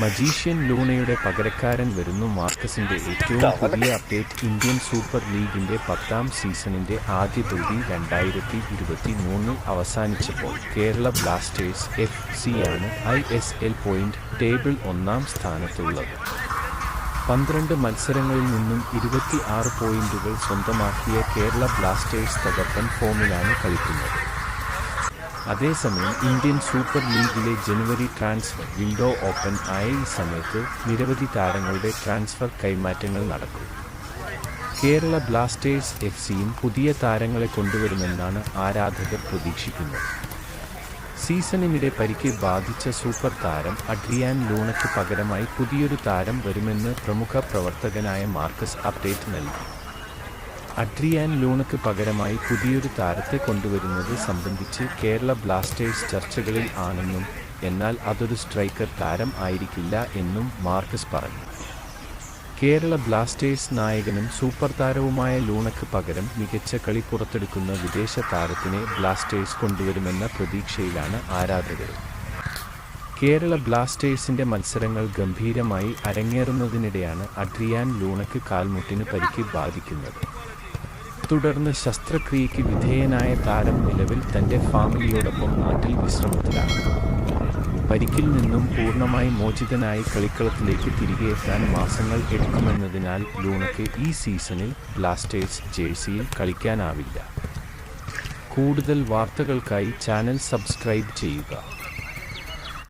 Magician ലൂണയുടെ പകരക്കാരൻ വരുന്നു മാർക്കസിന്റെ ഏറ്റവും പുതിയ അപ്ഡേറ്റ് ഇന്ത്യൻ സൂപ്പർ ലീഗിന്റെ പത്താം സീസണിന്റെ ആദ്യ പകുതി രണ്ടായിരത്തി ഇരുപത്തി മൂന്നിൽ അവസാനിച്ചപ്പോൾ Kerala Blasters F സിയാണ് I S L point table ഒന്നാം സ്ഥാനത്തുള്ളത്. പന്ത്രണ്ട് മത്സരങ്ങളിൽ നിന്നും ഇരുപത്തി ആറ് പോയിന്റുകൾ സ്വന്തമാക്കിയ കേരള ബ്ലാസ്റ്റേഴ്സ് തകർപ്പൻ ഫോമിലാണ് കളിക്കുന്നത്. അതേസമയം ഇന്ത്യൻ സൂപ്പർ ലീഗിലെ ജനുവരി ട്രാൻസ്ഫർ വിൻഡോ ഓപ്പൺ ആയ ഈ സമയത്ത് നിരവധി താരങ്ങളുടെ ട്രാൻസ്ഫർ കൈമാറ്റങ്ങൾ നടക്കും. കേരള ബ്ലാസ്റ്റേഴ്സ് എഫ് സിയും പുതിയ താരങ്ങളെ കൊണ്ടുവരുമെന്നാണ് ആരാധകർ പ്രതീക്ഷിക്കുന്നത്. സീസണിനിടെ പരിക്ക് ബാധിച്ച സൂപ്പർ താരം അഡ്രിയാൻ ലൂണയ്ക്ക് പകരമായി പുതിയൊരു താരം വരുമെന്ന് പ്രമുഖ പ്രവർത്തകനായ മാർക്കസ് അപ്ഡേറ്റ് നൽകി. അഡ്രിയാൻ ലൂണക്ക് പകരമായി പുതിയൊരു താരത്തെ കൊണ്ടുവരുന്നത് സംബന്ധിച്ച് കേരള ബ്ലാസ്റ്റേഴ്സ് ചർച്ചകളിൽ ആണെന്നും എന്നാൽ അതൊരു സ്ട്രൈക്കർ താരം ആയിരിക്കില്ല എന്നും മാർക്കസ് പറഞ്ഞു. കേരള ബ്ലാസ്റ്റേഴ്സ് നായകനും സൂപ്പർ താരവുമായ ലൂണക്ക് പകരം മികച്ച കളി പുറത്തെടുക്കുന്ന വിദേശ താരത്തിനെ ബ്ലാസ്റ്റേഴ്സ് കൊണ്ടുവരുമെന്ന പ്രതീക്ഷയിലാണ് ആരാധകർ. കേരള ബ്ലാസ്റ്റേഴ്സിന്റെ മത്സരങ്ങൾ ഗംഭീരമായി അരങ്ങേറുന്നതിനിടെയാണ് അഡ്രിയാൻ ലൂണക്ക് കാൽമുട്ടിന് പരിക്ക് ബാധിക്കുന്നത്. തുടർന്ന് ശസ്ത്രക്രിയയ്ക്ക് വിധേയനായ താരം നിലവിൽ തന്റെ ഫാമിലിയോടൊപ്പം നാട്ടിൽ വിശ്രമത്തിലാണ്. പരിക്കിൽ നിന്നും പൂർണമായി മോചിതനായി കളിക്കളത്തിലേക്ക് തിരികെ എത്താൻ മാസങ്ങൾ എടുക്കുമെന്നതിനാൽ ലൂണയ്ക്ക് ഈ സീസണിൽ ബ്ലാസ്റ്റേഴ്സ് ജേഴ്സിയിൽ കളിക്കാനാവില്ല. കൂടുതൽ വാർത്തകൾക്കായി ചാനൽ സബ്സ്ക്രൈബ് ചെയ്യുക.